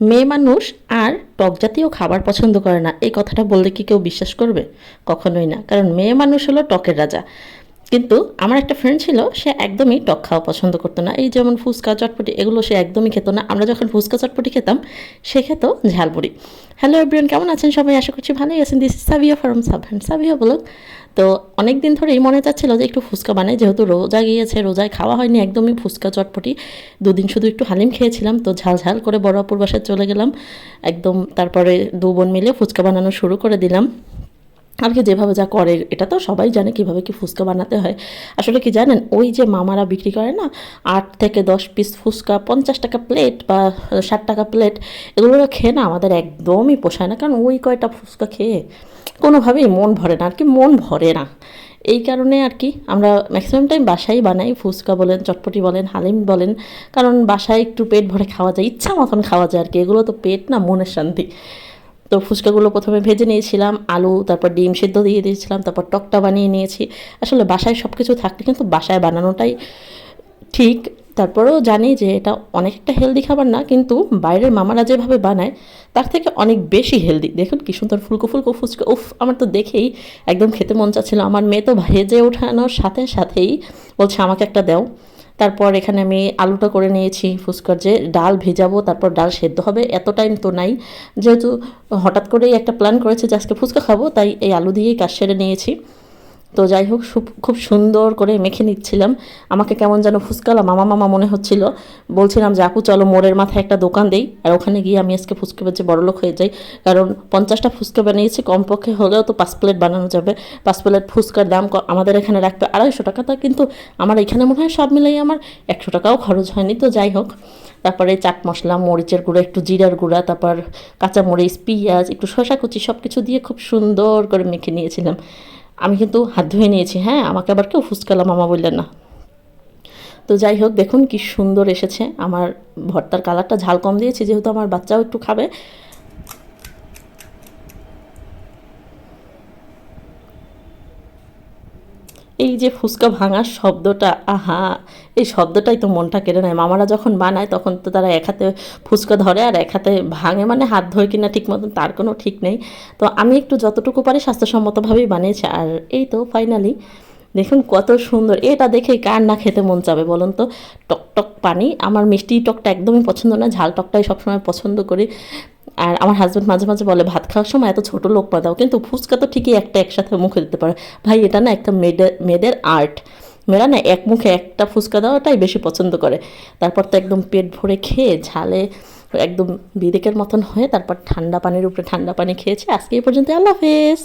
মেয়ে মানুষ আর টক জাতীয় খাবার পছন্দ করে না। এই কথাটা বললে কি কেউ বিশ্বাস করবে? কখনোই না। কারণ মেয়ে মানুষ হলো টকের রাজা। কিন্তু আমার একটা ফ্রেন্ড ছিল, সে একদমই টক খাওয়া পছন্দ করতো না। এই যেমন ফুচকা, চটপটি, এগুলো সে একদমই খেত না। আমরা যখন ফুচকা, চটপটি খেতাম, সে খেত ঝালপুরি। হ্যালো এভরিয়ান কেমন আছেন সবাই? আশা করছি ভালোই আছেন। দিস সাবিয়া ফরম সাবহান সাবিয়া বলুক তো অনেক দিন ধরেই মনে চাচ্ছিল যে একটু ফুচকা বানাই, যেহেতু রোজা গিয়েছে, রোজায় খাওয়া হয়নি একদমই ফুচকা, চটপটি। দুদিন শুধু একটু হালিম খেয়েছিলাম, তো ঝাল ঝাল করে বড় অপুর চলে গেলাম। একদম তারপরে দু বোন মিলে ফুচকা বানানো শুরু করে দিলাম। আর কি যেভাবে যা করে, এটা তো সবাই জানে কীভাবে কি ফুচকা বানাতে হয়। আসলে কি জানেন, ওই যে মামারা বিক্রি করে না, আট থেকে দশ পিস ফুচকা, পঞ্চাশ টাকা প্লেট বা ষাট টাকা প্লেট এগুলো খেয়ে না আমাদের একদমই পোষায় না। কারণ ওই কয়টা ফুচকা খেয়ে কোনোভাবেই মন ভরে না, আর কি মন ভরে না। এই কারণে আর কি আমরা ম্যাক্সিমাম টাইম বাসায় বানাই ফুচকা বলেন, চটপটি বলেন, হালিম বলেন। কারণ বাসায় একটু পেট ভরে খাওয়া যায়, ইচ্ছা মতন খাওয়া যায় আর কি। এগুলো তো পেট না, মনের শান্তি। তো ফুচকাগুলো প্রথমে ভেজে নিয়েছিলাম, আলু, তারপর ডিম সেদ্ধ দিয়ে দিয়েছিলাম, তারপর টকটা বানিয়ে নিয়েছি। আসলে বাসায় সব কিছু থাকলে কিন্তু বাসায় বানানোটাই ঠিক। তারপরেও জানি যে এটা অনেকটা হেলদি খাবার না, কিন্তু বাইরের মামারা যেভাবে বানায়, তার থেকে অনেক বেশি হেলদি দেখুন কি সুন্দর ফুলকো ফুলকো ফুচকা। উফ, আমার তো দেখেই একদম খেতে মন চাচ্ছিল। আমার মেয়ে তো ভেজে ওঠানোর সাথে সাথেই বলছে, আমাকে একটা দাও। তারপর এখানে আমি আলুটা করে নিয়েছি ফুচকার যে ডাল ভেজাবো, তারপর ডাল সেদ্ধ হবে। এত টাইম তো নাই। যেহেতু হঠাৎ করেই একটা প্ল্যান করেছে যে আজকে ফুচকা খাব, তাই এই আলু দিয়েই কাজ সেরে নিয়েছি। তো যাই হোক খুব সুন্দর করে মেখে নিচ্ছিলাম। আমাকে কেমন যেন ফুচকালা মামা মামা মনে হচ্ছিল। বলছিলাম যে, আপু, চলো মোড়ের মাথায় একটা দোকান দেই। আর ওখানে গিয়ে আমি আজকে ফুচকা বেচে বড়লোক হয়ে যাই। কারণ পঞ্চাশটা ফুচকা বানিয়েছি, কমপক্ষে হলেও তো পাঁচ প্লেট বানানো যাবে। পাঁচ প্লেট ফুচকার দাম আমাদের এখানে রাখবে আড়াইশো টাকা। তা কিন্তু আমার এখানে মনে হয় সব মিলাই আমার একশো টাকাও খরচ হয়নি। তো যাই হোক, তারপরে চাট মশলা, মরিচের গুঁড়া, একটু জিরার গুঁড়া, তারপর কাঁচা মরিচ পেঁয়াজ, একটু শসা কুচি সব কিছু দিয়ে খুব সুন্দর করে মেখে নিয়েছিলাম। আমি কিন্তু হাত ধুয়ে নিয়েছি হ্যাঁ? আমাকে আবার কেউ ফুসকালা মামা বললেন না। তো যাই হোক, দেখুন কি সুন্দর এসেছে। আমার ভর্তার কালারটা ঝাল কম দিয়েছি, যেহেতু আমার বাচ্চাও একটু খাবে। এই যে ফুচকা ভাঙার শব্দটা, আহা, এই শব্দটাই তো মনটা কেড়ে নেয়। মামারা যখন বানায়, তখন তো তারা এক হাতে ফুচকা ধরে আর এক হাতে ভাঙে মানে হাত ধোয় কিনা ঠিক মতন, তার কোনো ঠিক নেই। তো আমি একটু যতটুকু পারি স্বাস্থ্যসম্মতভাবেই বানিয়েছি। আর এই তো ফাইনালি দেখুন কত সুন্দর, এটা দেখে কার না খেতে মন চাবে বলুন তো? টক টক পানি, আমার মিষ্টি টকটা একদমই পছন্দ না, ঝাল টকটাই সবসময় পছন্দ করি। আর আমার হাজব্যান্ড মাঝে মাঝে বলে, ভাত খাওয়ার সময় এত ছোটো লোক পা দাও কিন্তু ফুচকা তো ঠিকই একটা একসাথে মুখে দিতে পারে। ভাই, এটা না একটা মেয়েদের মেয়েদের আর্ট মেয়েরা না এক মুখে একটা ফুচকা দেওয়াটাই বেশি পছন্দ করে। তারপর তো একদম পেট ভরে খেয়ে ঝালে, একদম বিদেকের মতন হয়ে তারপর ঠান্ডা পানির উপরে ঠান্ডা পানি খেয়েছে। আজকে এই পর্যন্ত আল্লাহ হাফেজ।